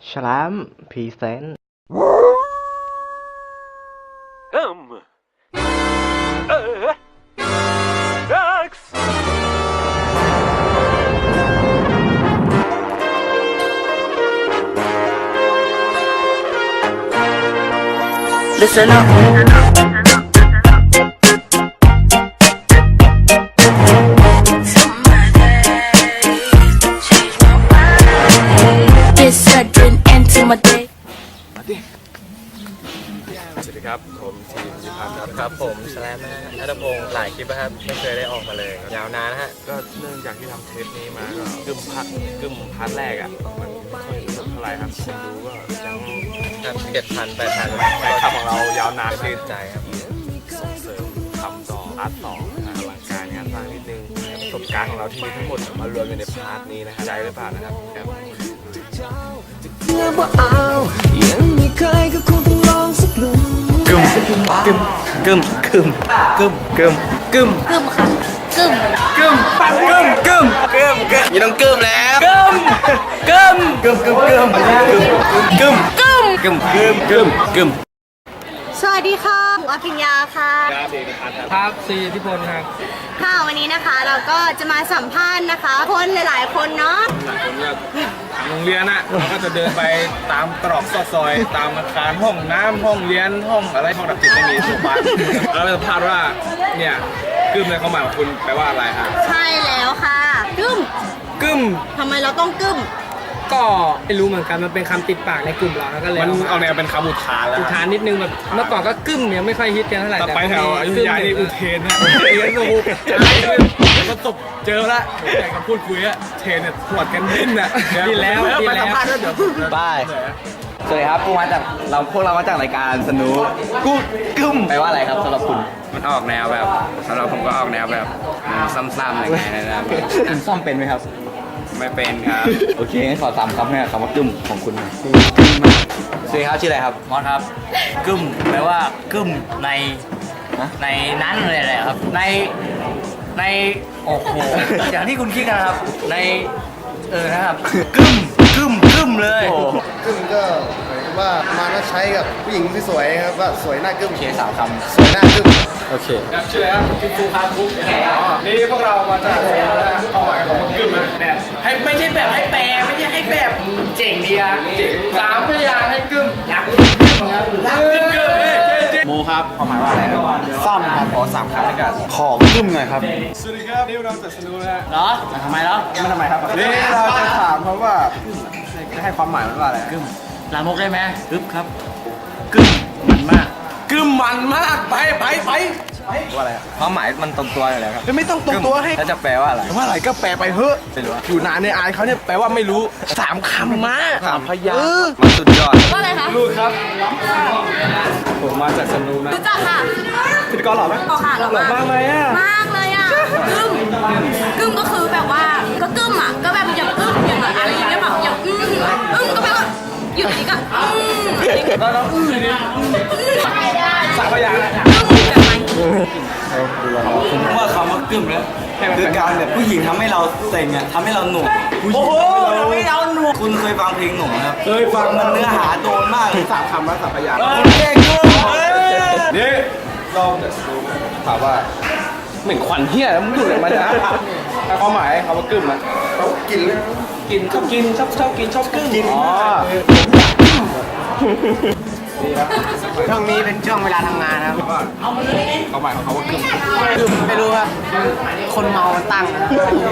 Shalom, peace and... Listen up. สวัสดีครับ ผมทีมจิพันธ์ครับครับผมแสลมนะฮะนัทพงศ์หลายคลิปนะครับไม่เคยได้ออกมาเลย ยาวนานนะฮะก็เนื่องจากที่ทำเทปนี้มาก็กึมพักกึมพาร์ทแรกอะมันไม่ค่อยสนุกเท่าไหร่ครับคนดูก็ยังเจ็ดพันแปดพันแฟนคลับของเรายาวนานชื่นใจครับส่งเสริมทำต่อพาร์ทสองนะฮะอลังการงานสร้างนิดนึงประสบการณ์ของเราที่มีทั้งหมดมารวมอยู่ในพาร์ทนี้นะครับใจหรือเปล่านะครับ ครับกึมกึมกึมกึมกึมกึมกึมกึมค่ะกึมกึมปังกึมกึมกึมกึมอย่ต้องกึมแล้วกึมกึมกึมกึมกึมกึมกึมกึมกึมกึมกึม สวัสดีค่ะหมูอภิญญาค่ะ ครับซีทิพลครับค่ะวันนี้นะคะเราก็จะมาสัมภาษณ์นะคะ คนหลาย ๆ คนเนาะ หลายคนก็ทางโรงเรียนอะเราก็จะเดินไปตามตรอกซอกซอย ตามอาคารห้องน้ำห้องเรียนห้องอะไรห้องดับจิตไม่มีทุกบ้านเราจะพาดว่าเนี่ยกึมในความหมายของคุณแปลว่าอะไรครับใช่แล้วค่ะกึ้มกึมทำไมเราต้องกึ้ม ก็ไม่รู้เหมือนกันมันเป็นคำติดปากในกลุ่มเราก็เลยมันเอาเอามาแนวเป็นคำอุทานแล้วอุทานนิดนึงแบบเมื่อก่อนก็กึ้มเนี่ยไม่ค่อยฮิตกันเท่าไหร่ต่อไปแถวอยุธยานี่อุเทนนะอุอุเทเทนนโอ้โอ้โหโหประสบเจอละอยากจะพูดคุยอะเทนเนี่ยหวดกันดิ้นอะดีแล้วดีไปแล้สัมวภาษณ์ด้วยเดี๋ยวบายสวัสดีครับพวกมาจากเราพวกเรามาจากรายการสนุกกูกึมแปลว่าอะไรครับสำหรับคุณมันออกแนวแบบสำหรับผมก็ออกแนวแบบซ้ำๆอย่างเงี้ยนะครับคุณซ่อมเป็นไหมครับ ไม่เป็นครับโอเคงั้นขอสามคำให้กับคำว่ากึมของคุณสวัสดีครับชื่ออะไรครับ มอสครับกึ้มแปลว่ากึ้มในฮะ ในนั้นเลยแหละครับ ในในโอ้โห อย่างที่คุณคิดนะครับ ในเออนะครับกึ้มกึ้มกึ้มเลย กึ้มก็หมายถึง ว่ามาแล้วใช้กับผู้หญิงที่สวยครับว่าสวยหน้ากึ้มโอเคสามคสวยหน้ากึ้มำโอเคครับชื่ออะไรครับคุณครูครับครูนี่พวกเรามาจากเข้าหมายของกึมนะเนี่ยให้ไม่ใช่แบบให้แปลไม่ใช่ให้แบบเจ๋งดีอะสามพยางค์ให้กึ้มรักกึ้มครับรักกึ้มกึ้มเอ้ยเจ๊เจ๊โมครับความหมายว่าอะไรครับซ่อมครับขอสามคำด้วยกันของกึมหน่อยครับสวัสดีครับนี่เราจากสนุกนะฮะเหรอทำไมแล้วมันทำไมครับนี่เราจะถามเขาว่าจะให้ความหมายมันว่าอะไรกึ้ม ลามกได้ไหมกึ้มครับกึ้มมันมากกึมมันมากไปไปไปว่าอะไรความหมายมันตรงตัวอยู่แล้วครับไม่ต้องตรงตัวให้แล้วจะแปลว่าอะไรว่าอะไรก็แปลไปเถอะไม่รู้อะ อยู่นานในอายเขาเนี่ยแปลว่าไม่รู้สามคำมาสามพยางเออมันสุดยอด ว่าอะไรคะ ลูกครับ ผมมาจากสนุกนะรู้จักค่ะพิธีกรหล่อไหมออกค่ะหรอหล่อมากไหมอะมากเลยอะ อยู่ดีก็อืมแล้วน้องอื้อนี่สามพยางค์นะแบบไหนผมว่าคำว่ากึ่มแล้วคือการแบบผู้หญิงทำให้เราเซ็งอะทำให้เราหนุ่มผู้หญิงโอ้โหทำให้เราหนวกคุณเคยฟังเพลงหนุ่มครับเคยฟังมันเนื้อหาโดนมากสามคำว่าสามพยางค์เก่งกึมนี่เราจากสนุกถามว่าเหม็นควันเฮียแล้วมึงอยู่ไหนมาเนี่ยถ้าความหมายคำว่ากึ่มอะเขากินเลย กินชอบกินชอบชอบกินชอบกึ้มอ๋อช่วงนี้เป็นช่วงเวลาทำงานครับความหมายของคำว่ากึ้มกึ้มไม่รู้ครับคนเมามันตั้งนะ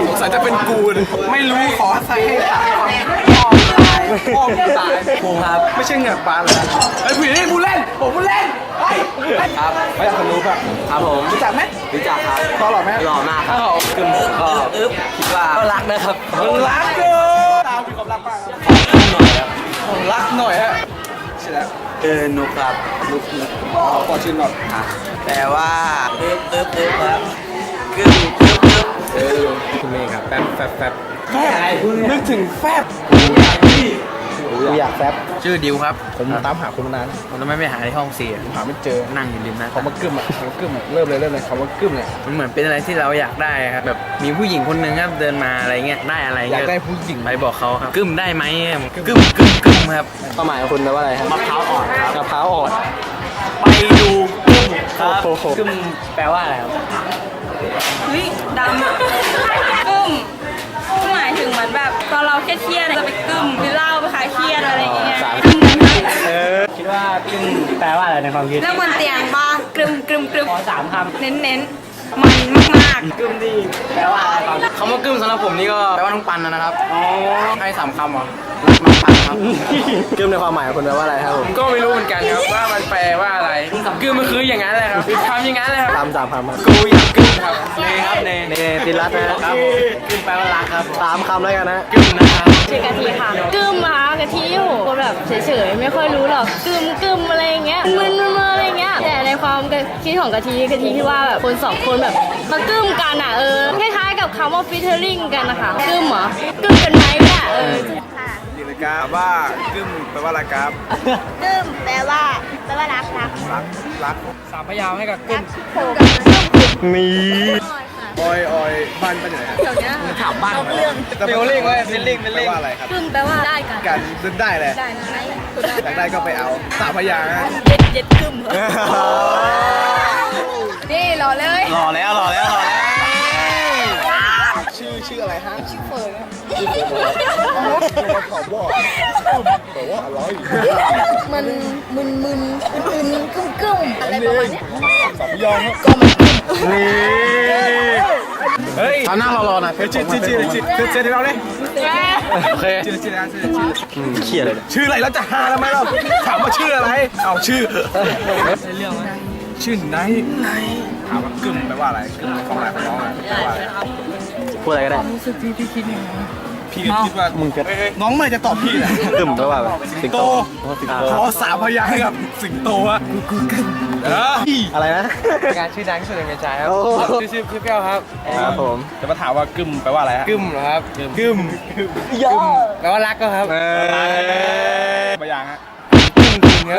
สงสัยจะเป็นกูนไม่รู้ขอใส่ให้ตายพ่อตายพ่อมึงตายภูมิครับ ไม่ใช่เหงือกปลาเลยไอ้ผีนี่กูเล่น ผมกูเล่นไอ้ครับไม่อยากสนุกอะครับผมรู้จักไหมรู้จักครับพ่อหล่อไหมหล่อมากครับกึมก็อึ๊บคิดว่าก็รักนะครับรักเกินตามมีความรักมากครับหน่อยครับรักหน่อยฮะใช่แล้วเออนุกครับนุกนุกขอชิมก่อนอะแต่ว่าอึ๊บอึ๊บอึ๊บครับกึมอึ๊บอึ๊บเออคุณเมย์ครับแป๊บแป๊บแป๊บแฟบนึกถึงแฟบ อยากแฟบชื่อดิวครับผมตามหาคุณมานานผมทำไมไม่หาในห้องสี่หาไม่เจอนั่งอยู่ริมหนะคำว่ากึ้มอะคำว่ากึ้มอะเริ่มเลยเริ่มเลยคำว่ากึ้มเนี่ยมันเหมือนเป็นอะไรที่เราอยากได้ครับแบบมีผู้หญิงคนหนึ่งครับเดินมาอะไรเงี้ยได้อะไรอยากเงี้ยได้ผู้หญิงไปบอกเขาครับกึ้มได้ไหมกึ้มกึ้มกึ้มครับความหมายของคุณแปลว่าอะไรครับมะพร้าวอ่อนครับมะพร้าวอ่อนไปดูกึ้มครับโอ้โหกึ้มแปลว่าอะไรครับเฮ้ยดำอะกึ้มหมาย ถึงเหมือนแบบตอนเราเครียดๆจะไปกึ้มหรือเหล้าไปคลายเครียดอะไรอย่างเงี้ยสามกึ้มกันให้คิดว่ากึ้มแปลว่าอะไรในความคิดแล้วบนเตียงปะกรึมกรึมกรึมขอสามคเน้นเน้นๆมันมากำกึ้มดีแปลว่าอะไรครับคำว่ากึ้มสำหรับผมนี่ก็แปลว่าน้องปันนะครับอ๋อให้สามคำเหรอ รักน้องปันครับกึ้มในความหมายของคุณแปลว่าอะไรครับผมก็ไม่รู้เหมือนกันครับว่ามันแปลว่าอะไรคือมันคืออย่างนั้นแหละครับทำอย่างนั้นเลยครับตามสามคำครับกูอยากกึ้มครับเนครับเนเนติรัตน์นะครับกึ้มแปลว่ารักครับสามคำแล้วกันนะกึ้มนะครับชื่อกะทิค่ะกึมอะคะกะทิอยู่คนแบบเฉยๆไม่ค่อยรู้หรอกกึมกึมอะไรอย่างเงี้ยมึนมึนๆอะไรอย่างเงี้ยแต่ในความคิดของกะทิกะทิคิดว่าแบบคนสองคนแบบมากึมกันอะเออคล้ายๆกับคำว่าฟิเทอริงกันนะคะกึมเหรอกึมกันไหมเนี่ยเออ กิจกรรมว่ากึ้มแปลว่าอะไรครับกึ้มแปลว่าแปลว่ารักรักรักรักสามพยางค์ให้กับกึ้มนี่ออยออยบ้านเป็นยังไงๆเดี๋ยวเนี้ยถามบ้านเรื่องเฟลลิ่งเว้ยเฟลลิ่งเฟลแปลลิ่งว่าอะไรครับกึ้มแปลว่าได้กันการดึงได้เลยได้นะอยากได้ก็ไปเอาสามพยางค์นะเย็ดเย็ดกึ้มนี่รอเลยหล่อแล้วหล่อแล้วหล่อแล้วชื่อชื่ออะไรฮะชื่อเฟิร์น ชื่อเฟิร์นมาขอบอกบอกว่าอร่อยมันมึนมึนมึนกึ้มกึ้มอะไรประมาณเนี้ยสามพยางค์ครับนี่เฮ้ยทำหน้ารอๆหน่อยชื่อชื่อชื่อชื่อชื่อชื่อที่เราเลยโอเคชื่อชื่อนะชื่อชื่ออืมเครียดเลยชื่ออะไรแล้วจะหาทำไมเราถามว่าชื่ออะไร เอาชื่อชื่อไนท์ถามว่ากึ่มแปลว่าอะไรกึ่มในความหมายของน้อง พูดอะไรก็ได้พี่ก็คิดว่ามึงจะน้องไม่จะตอบพี่นะกึ้มแปลว่าอะไรสิสิงงโตโตอ๋อสิงโตขอสามพยางค์ให้กับสิงโตอะเอออะไรนะการชื่อดังที่สุดในเมจายครับโอ้ชื่อชื่อชื่อแก้วครับครับผมจะมาถามว่ากึ่มแปลว่าอะไรฮะกึ้มเหรอครับกึ่มแปลว่ารักก็ครับเออพยางค์ฮะเอ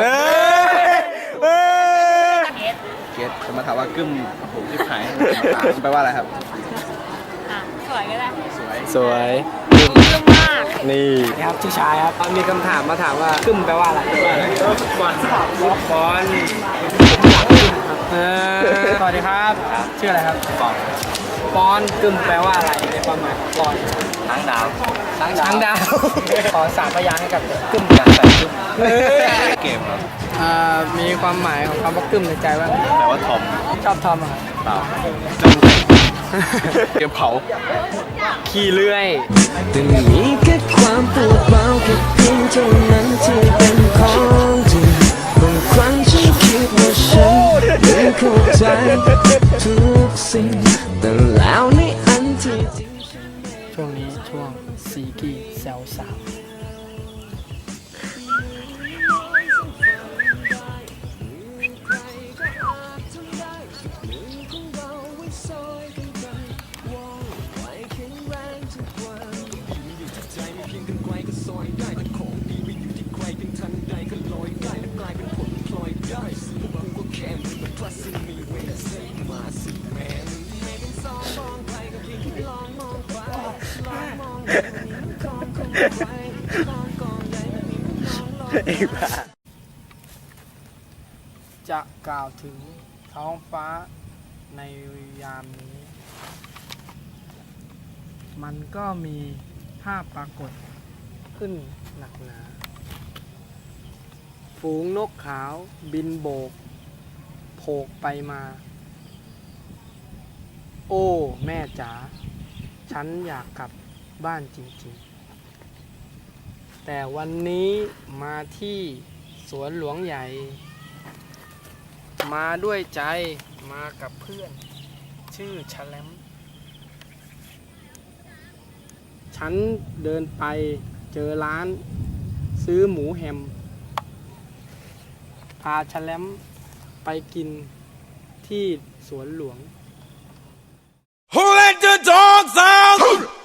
อเออเกตจะมาถามว่ากึ่มผมที่หายแปลว่าอะไรครับสวยก็ได้ สวยกึมมากนี่ครับชื่อชายครับมีคำถามมาถามว่ากึ้มแปลว่าอะไรบอลบอลเออสวัสดีครับ ชื่ออะไรครับปอนปอนกึ้มแปลว่าอะไรในความหมายของปอนช้างดาวช้างดาวขอสามพยางค์ให้กับกึ้มอยากใส่กึ้มเกมครับอ่ามีความหมายของคำว่ากึ้มในใจว่าแปลว่าทอมชอบทอมอะครับเปล่า เกมเผา ขี่เลื่อยแต่มีแค่ความปวดร้าวแค่เพียงเท่านั้นที่เป็นของจริงบางครั้งฉันคิดว่าฉันไม่เข้าใจทุกสิ่งแต่แล้วในอันที่จริงช่วงนี้ช่วงซีกี้แซวสาว จะกล่าวถึงท้องฟ้าในยามนี้ มันก็มีภาพปรากฏขึ้นหนักหนา ฝูงนกขาวบินโบก โผกไปมา โอ้ แม่จ๋า ฉันอยากกลับบ้านจริงๆ แต่วันนี้มาที่สวนหลวงใหญ่ มาด้วยใจมากับเพื่อน ชื่อชแลมฉันเดินไปเจอร้าน ซื้อหมูแฮม พาชแลมไปกินที่สวนหลวง Who let the dogs out